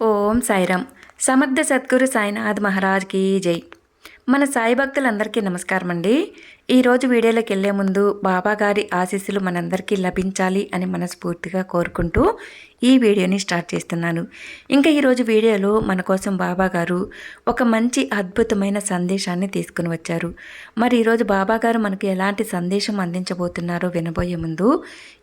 ఓం సాయిరామ్. సమర్థ సద్గురు సాయినాథ్ మహారాజ్కి జై. మన సాయి భక్తులందరికీ నమస్కారం అండి ఈరోజు వీడియోలోకి వెళ్ళే ముందు బాబా గారి ఆశీస్సులు మనందరికీ లభించాలి అని మనస్ఫూర్తిగా కోరుకుంటూ ఈ వీడియోని స్టార్ట్ చేస్తున్నాను. ఇంకా ఈరోజు వీడియోలో మన కోసం బాబా గారు ఒక మంచి అద్భుతమైన సందేశాన్ని తీసుకుని వచ్చారు. మరి ఈరోజు బాబా గారు మనకు ఎలాంటి సందేశం అందించబోతున్నారో వినబోయే ముందు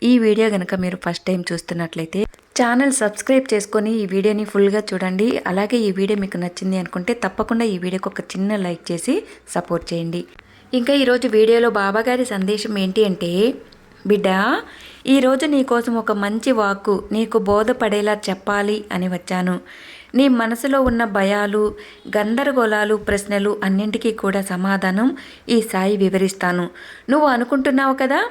ఈ వీడియో కనుక మీరు ఫస్ట్ టైం చూస్తున్నట్లయితే ఛానల్ సబ్స్క్రైబ్ చేసుకొని ఈ వీడియోని ఫుల్గా చూడండి. అలాగే ఈ వీడియో మీకు నచ్చింది అనుకుంటే తప్పకుండా ఈ వీడియోకి ఒక చిన్న లైక్ చేసి సపోర్ట్ చేయండి. ఇంకా ఈరోజు వీడియోలో బాబాగారి సందేశం ఏంటి అంటే బిడ్డ ఈరోజు నీకోసం ఒక మంచి వాక్కు నీకు బోధపడేలా చెప్పాలి అని వచ్చాను. నీ మనసులో ఉన్న భయాలు గందరగోళాలు ప్రశ్నలు అన్నింటికీ కూడా సమాధానం ఈ సాయి వివరిస్తాను. నువ్వు అనుకుంటున్నావు కదా?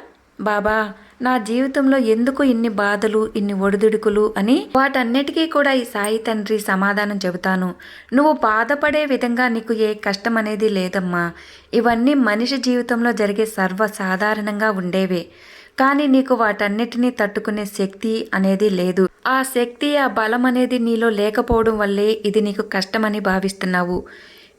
బాబా నా జీవితంలో ఎందుకు ఇన్ని బాధలు ఇన్ని ఒడిదుడుకులు అని వాటన్నిటికీ కూడా ఈ సాయి తండ్రి సమాధానం చెబుతాను. నువ్వు బాధపడే విధంగా నీకు ఏ కష్టం అనేది లేదమ్మా. ఇవన్నీ మనిషి జీవితంలో జరిగే సర్వసాధారణంగా ఉండేవే. కానీ నీకు వాటన్నిటినీ తట్టుకునే శక్తి అనేది లేదు. ఆ శక్తి ఆ బలం అనేది నీలో లేకపోవడం వల్లే ఇది నీకు కష్టమని భావిస్తున్నావు.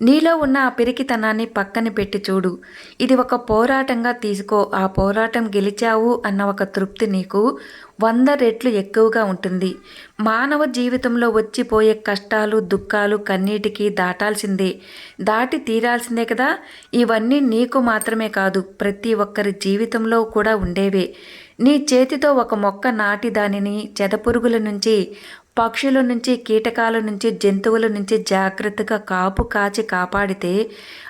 నీలో ఉన్న ఆ పిరికితనాన్ని పక్కన పెట్టి చూడు. ఇది ఒక పోరాటంగా తీసుకో. ఆ పోరాటం గెలిచావు అన్న ఒక తృప్తి నీకు. వంద రెట్లు ఎక్కువగా ఉంటుంది. మానవ జీవితంలో వచ్చిపోయే కష్టాలు దుఃఖాలు కన్నీటికి దాటాల్సిందే. దాటి తీరాల్సిందే కదా. ఇవన్నీ నీకు మాత్రమే కాదు. ప్రతి ఒక్కరి జీవితంలో కూడా ఉండేవే. నీ చేతితో ఒక మొక్క నాటి దానిని చెదపురుగుల నుంచి పక్షుల నుంచి కీటకాల నుంచి జంతువుల నుంచి జాగ్రత్తగా కాపు కాచి కాపాడితే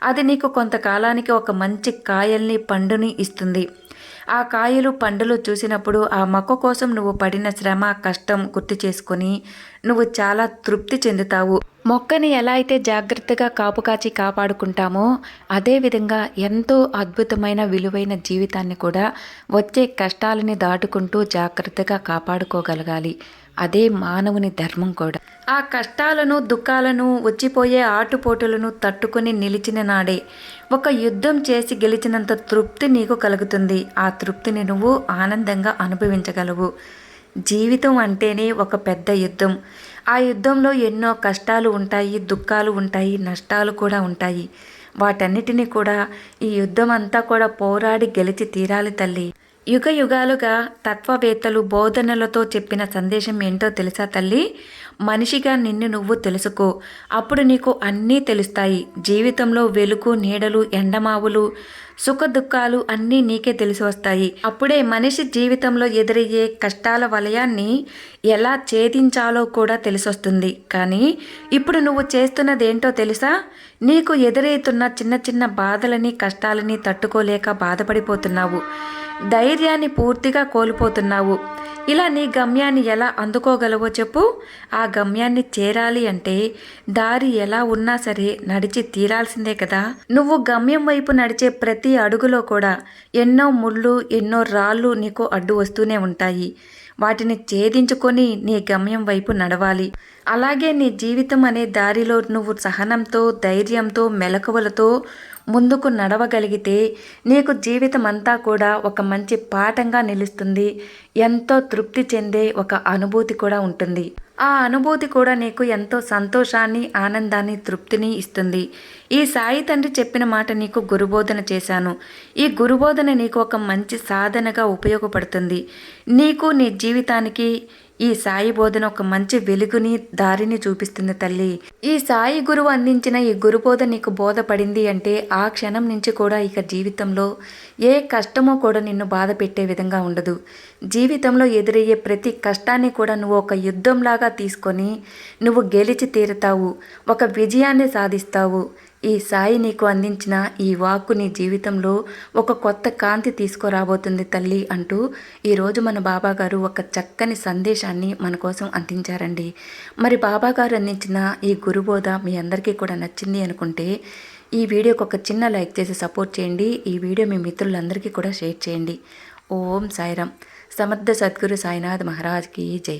అది నీకు కొంతకాలానికి ఒక మంచి కాయల్ని పండుని ఇస్తుంది. ఆ కాయలు పండులు చూసినప్పుడు ఆ మొక్క కోసం నువ్వు పడిన శ్రమ కష్టం గుర్తు చేసుకొని నువ్వు చాలా తృప్తి చెందుతావు. మొక్కని ఎలా అయితే జాగ్రత్తగా కాపు కాచి కాపాడుకుంటామో అదేవిధంగా ఎంతో అద్భుతమైన విలువైన జీవితాన్ని కూడా వచ్చే కష్టాలని దాటుకుంటూ జాగ్రత్తగా కాపాడుకోగలగాలి. అదే మానవుని ధర్మం కూడా. ఆ కష్టాలను దుఃఖాలను వచ్చిపోయే ఆటుపోటులను తట్టుకుని నిలిచిన నాడే. ఒక యుద్ధం చేసి గెలిచినంత తృప్తి నీకు కలుగుతుంది. ఆ తృప్తిని నువ్వు ఆనందంగా అనుభవించగలవు. జీవితం అంటేనే ఒక పెద్ద యుద్ధం. ఆ యుద్ధంలో ఎన్నో కష్టాలు ఉంటాయి దుఃఖాలు ఉంటాయి నష్టాలు కూడా ఉంటాయి. వాటన్నిటినీ కూడా ఈ యుద్ధం అంతా కూడా పోరాడి గెలిచి తీరాలి తల్లి. యుగ యుగాలుగా తత్వవేత్తలు బోధనలతో చెప్పిన సందేశం ఏంటో తెలుసా తల్లి? మనిషిగా నిన్ను నువ్వు తెలుసుకో. అప్పుడు నీకు అన్నీ తెలుస్తాయి. జీవితంలో వెలుగు నీడలు ఎండమావులు సుఖ దుఃఖాలు అన్నీ నీకే తెలిసి వస్తాయి. అప్పుడే మనిషి జీవితంలో ఎదురయ్యే కష్టాల వలయాన్ని ఎలా ఛేదించాలో కూడా తెలిసొస్తుంది కానీ ఇప్పుడు నువ్వు చేస్తున్నదేంటో తెలుసా? నీకు ఎదురవుతున్న చిన్న చిన్న బాధలని కష్టాలని తట్టుకోలేక బాధపడిపోతున్నావు. ధైర్యాన్ని పూర్తిగా కోల్పోతున్నావు. ఇలా నీ గమ్యాన్ని ఎలా అందుకోగలవో చెప్పు. ఆ గమ్యాన్ని చేరాలి అంటే దారి ఎలా ఉన్నా సరే నడిచి తీరాల్సిందే కదా. నువ్వు గమ్యం వైపు నడిచే ప్రతి అడుగులో కూడా ఎన్నో ముళ్ళు ఎన్నో రాళ్ళు నీకు అడ్డు వస్తూనే ఉంటాయి. వాటిని ఛేదించుకొని నీ గమ్యం వైపు నడవాలి. అలాగే నీ జీవితం అనే దారిలో నువ్వు సహనంతో ధైర్యంతో మెలకువలతో ముందుకు నడవగలిగితే నీకు జీవితం అంతా కూడా ఒక మంచి పాఠంగా నిలుస్తుంది. ఎంతో తృప్తి చెందే ఒక అనుభూతి కూడా ఉంటుంది. ఆ అనుభూతి కూడా నీకు ఎంతో సంతోషాన్ని ఆనందాన్ని తృప్తిని ఇస్తుంది. ఈ సాయి తండ్రి చెప్పిన మాట నీకు గురుబోధన చేశాను. ఈ గురుబోధన నీకు ఒక మంచి సాధనగా ఉపయోగపడుతుంది. నీకు నీ జీవితానికి ఈ సాయి బోధన ఒక మంచి వెలుగుని దారిని చూపిస్తుంది తల్లి. ఈ సాయి గురువు అందించిన ఈ గురుబోధ నీకు బోధపడింది అంటే ఆ క్షణం నుంచి కూడా ఇక జీవితంలో ఏ కష్టమో కూడా నిన్ను బాధ పెట్టే విధంగా ఉండదు. జీవితంలో ఎదురయ్యే ప్రతి కష్టాన్ని కూడా నువ్వు ఒక యుద్ధంలాగా తీసుకొని నువ్వు గెలిచి తీరుతావు. ఒక విజయాన్ని సాధిస్తావు. ఈ సాయి నీకు అందించిన ఈ వాక్కు నీ జీవితంలో ఒక కొత్త కాంతి తీసుకురాబోతుంది తల్లి అంటూ ఈరోజు మన బాబాగారు ఒక చక్కని సందేశాన్ని మన కోసం అందించారండి. మరి బాబాగారు అందించిన ఈ గురుబోధ మీ అందరికీ కూడా నచ్చింది అనుకుంటే ఈ వీడియోకి ఒక చిన్న లైక్ చేసి సపోర్ట్ చేయండి. ఈ వీడియో మీ మిత్రులందరికీ కూడా షేర్ చేయండి. ఓం సాయిరామ్. సమర్థ సద్గురు సాయినాథ్ మహారాజ్కి జై.